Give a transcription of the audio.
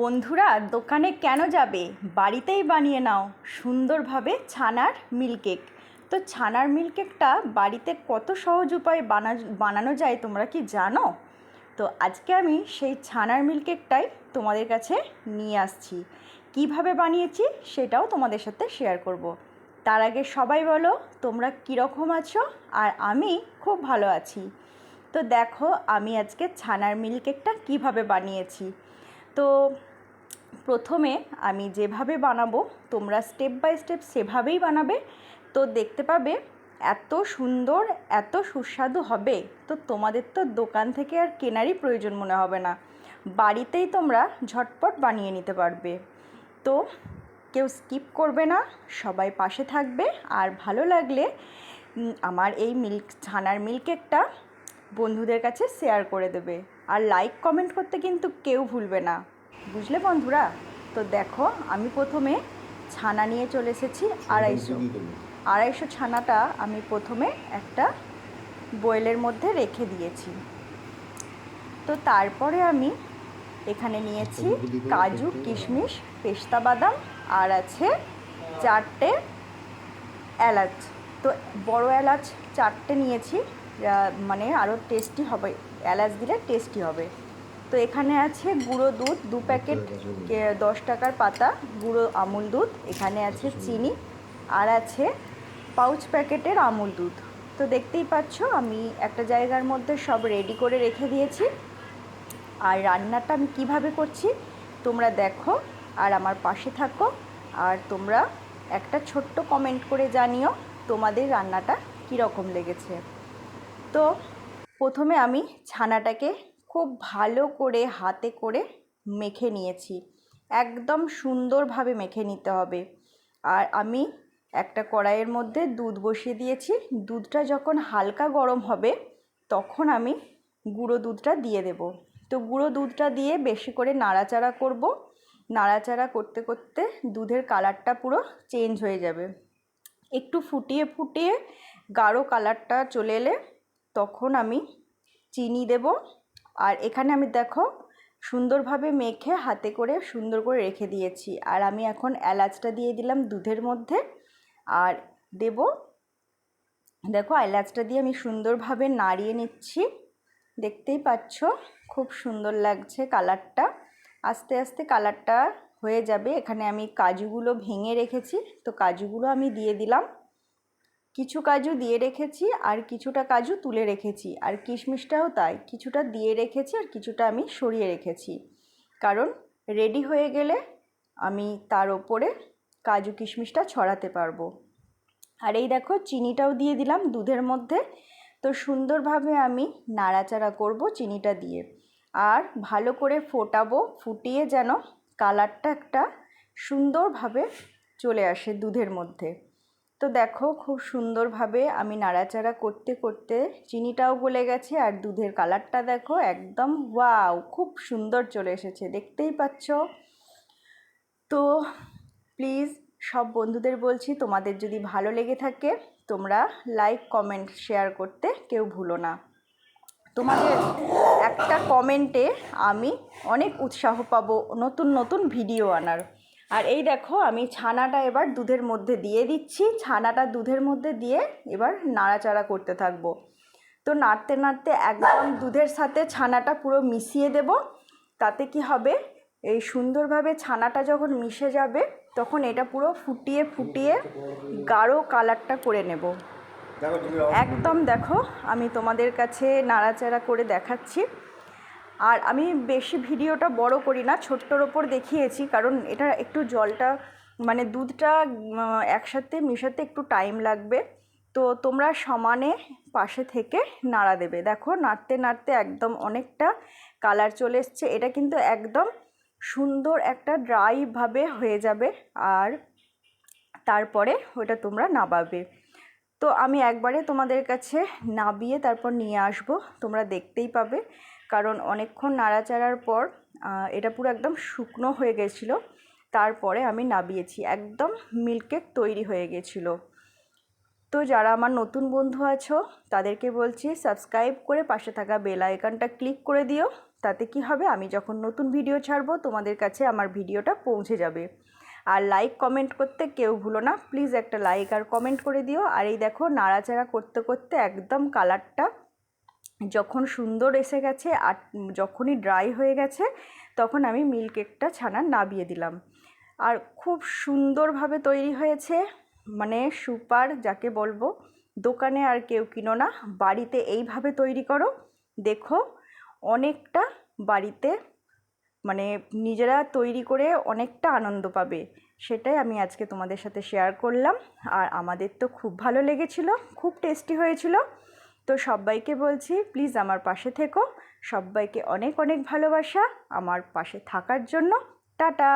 বন্ধুরা, দোকানে কেন যাবে? বাড়িতেই বানিয়ে নাও। সুন্দরভাবে ছানার মিল্কেক তো ছানার মিল্কেকটা বাড়িতে কত সহজ উপায়ে বানা, বানানো যায় তোমরা কি জানো? তো আজকে আমি সেই ছানার মিল্কেকটাই তোমাদের কাছে নিয়ে আসছি। কীভাবে বানিয়েছি সেটাও তোমাদের সাথে শেয়ার করব। তার আগে সবাই বলো, তোমরা কীরকম আছো? আর আমি খুব ভালো আছি। তো দেখো, আমি আজকে ছানার মিল্কেকটা কীভাবে বানিয়েছি। তো প্রথমে আমি যেভাবে বানাবো, তোমরা স্টেপ বাই স্টেপ সেভাবেই বানাবে। তো দেখতে পাবে এত সুন্দর, এত সুস্বাদু হবে। তো তোমাদের তো দোকান থেকে আর কেনারই প্রয়োজন মনে হবে না। বাড়িতেই তোমরা ঝটপট বানিয়ে নিতে পারবে। তো কেউ স্কিপ করবে না, সবাই পাশে থাকবে। আর ভালো লাগলে আমার এই মিল্ক ছানার মিল্কেকটা বন্ধুদের কাছে শেয়ার করে দেবে। আর লাইক কমেন্ট করতে কিন্তু কেউ ভুলবে না। বুঝলে বন্ধুরা? তো দেখো আমি প্রথমে ছানা নিয়ে চলে এসেছি আড়াইশো। আড়াইশো ছানাটা আমি প্রথমে একটা বয়েলের মধ্যে রেখে দিয়েছি। তো তারপরে আমি এখানে নিয়েছি কাজু কিশমিশ পেস্তা বাদাম আর আছে চারটে এলাচ। তো বড় এলাচ চারটে নিয়েছি মানে আরও টেস্টি হবে। এলাচ দিলে টেস্টি হবে। তো এখানে আছে গুঁড়ো দুধ, দু প্যাকেট দশ টাকার পাতা, গুঁড়ো আমুল দুধ, এখানে আছে চিনি, আর আছে পাউচ প্যাকেটের আমুল দুধ। তো দেখতেই পাচ্ছ, আমি একটা জায়গার মধ্যে সব রেডি করে রেখে দিয়েছি। আর রান্নাটা আমি কীভাবে করছি, তোমরা দেখো, আর আমার পাশে থাকো, আর তোমরা একটা ছোট্ট কমেন্ট করে জানিও তোমাদের রান্নাটা কীরকম লেগেছে। তো প্রথমে আমি ছানাটাকে খুব ভালো করে হাতে করে মেখে নিয়েছি। একদম সুন্দরভাবে মেখে নিতে হবে। আর আমি একটা কড়াইয়ের মধ্যে দুধ বসিয়ে দিয়েছি। দুধটা যখন হালকা গরম হবে, তখন আমি গুঁড়ো দুধটা দিয়ে দেব। তো গুঁড়ো দুধটা দিয়ে বেশি করে নাড়াচাড়া করব। নাড়াচাড়া করতে করতে দুধের কালারটা পুরো চেঞ্জ হয়ে যাবে। একটু ফুটিয়ে ফুটিয়ে গাঢ় কালারটা চলে এলে তখন আমি চিনি দেব। আর এখানে আমি দেখো সুন্দরভাবে মেখে হাতে করে সুন্দর করে রেখে দিয়েছি। আর আমি এখন এলাচটা দিয়ে দিলাম দুধের মধ্যে। আর দেব, দেখো এলাচটা দিয়ে আমি সুন্দরভাবে নাড়িয়ে নিচ্ছি। দেখতেই পাচ্ছ, খুব সুন্দর লাগছে কালারটা। আস্তে আস্তে কালারটা হয়ে যাবে। এখানে আমি কাজুগুলো ভেঙে রেখেছি। তো কাজুগুলো আমি দিয়ে দিলাম। কিছু কাজু দিয়ে রেখেছি আর কিছুটা কাজু তুলে রেখেছি। আর কিশমিশটাও তাই, কিছুটা দিয়ে রেখেছি আর কিছুটা আমি সরিয়ে রেখেছি। কারণ রেডি হয়ে গেলে আমি তার ওপরে কাজু কিশমিশটা ছড়াতে পারব। আর এই দেখো, চিনিটাও দিয়ে দিলাম দুধের মধ্যে। তো সুন্দরভাবে আমি নাড়াচাড়া করব চিনিটা দিয়ে। আর ভালো করে ফোটাবো, ফুটিয়ে যেন কালারটা একটা সুন্দরভাবে চলে আসে দুধের মধ্যে। তো দেখো খুব সুন্দরভাবে আমি নাড়াচাড়া করতে করতে চিনিটাও গলে গেছে আর দুধের কালারটা দেখো একদম ওয়াও, খুব সুন্দর চলে এসেছে, দেখতেই পাচ্ছ? তো প্লিজ সব বন্ধুদের বলছি তোমাদের যদি ভালো লেগে থাকে তোমরা লাইক, কমেন্ট, শেয়ার করতে কেউ ভুলো না। তোমাদের একটা কমেন্টে আমি অনেক উৎসাহ পাবো নতুন নতুন ভিডিও আনার। আর এই দেখো আমি ছানাটা এবার দুধের মধ্যে দিয়ে দিচ্ছি। ছানাটা দুধের মধ্যে দিয়ে এবার নাড়াচাড়া করতে থাকব। তো নাড়তে নাড়তে একদম দুধের সাথে ছানাটা পুরো মিশিয়ে দেব। তাতে কি হবে? এই সুন্দরভাবে ছানাটা যখন মিশে যাবে তখন এটা পুরো ফুটিয়ে ফুটিয়ে গাঢ় কালারটা করে নেব। একদম দেখো আমি তোমাদের কাছে নাড়াচাড়া করে দেখাচ্ছি। আর আমি বেশি ভিডিওটা বড় করি না, ছোট্টর ওপর দেখিয়েছি, কারণ এটা একটু জলটা মানে দুধটা একসাথে মিশাতে একটু টাইম লাগবে। তো তোমরা সমানে পাশে থেকে নাড়া দেবে। দেখো, নাড়তে নাড়তে একদম অনেকটা কালার চলে এসছে। এটা কিন্তু একদম সুন্দর একটা ড্রাইভাবে হয়ে যাবে আর তারপরে ওটা তোমরা নাবাবে। তো আমি একবারে তোমাদের কাছে নাবিয়ে তারপর নিয়ে আসব, তোমরা দেখতেই পাবে। কারণ অনেকক্ষণ নাড়াচাড়ার পর এটা পুরো একদম শুকনো হয়ে গেছিল। তারপরে আমি নাবিয়েছি, একদম মিল্কেক তৈরি হয়ে গেছিল। তো যারা আমার নতুন বন্ধু আছো, তাদেরকে বলছি সাবস্ক্রাইব করে পাশে থাকা বেল আইকনটা ক্লিক করে দিও। তাতে কি হবে? আমি যখন নতুন ভিডিও ছাড়বো, তোমাদের কাছে আমার ভিডিওটা পৌঁছে যাবে। আর লাইক কমেন্ট করতে কেউ ভুলো না। প্লিজ একটা লাইক আর কমেন্ট করে দিও। আর এই দেখো, নাড়াচাড়া করতে করতে একদম কালারটা যখন সুন্দর এসে গেছে আর যখনই ড্রাই হয়ে গেছে, তখন আমি মিল্ক কেকটা ছানার নাবিয়ে দিলাম। আর খুব সুন্দরভাবে তৈরি হয়েছে। মানে সুপার যাকে বলব। দোকানে আর কেউ কিনো না। বাড়িতে এইভাবে তৈরি করো। দেখো, অনেকটা বাড়িতে মানে নিজেরা তৈরি করে অনেকটা আনন্দ পাবে। সেটাই আমি আজকে তোমাদের সাথে শেয়ার করলাম। আর আমাদের তো খুব ভালো লেগেছিল। খুব টেস্টি হয়েছিল। তো সবাইকে বলছি প্লিজ আমার পাশে থেকো। সবাইকে অনেক অনেক ভালোবাসা আমার পাশে থাকার জন্য। টাটা!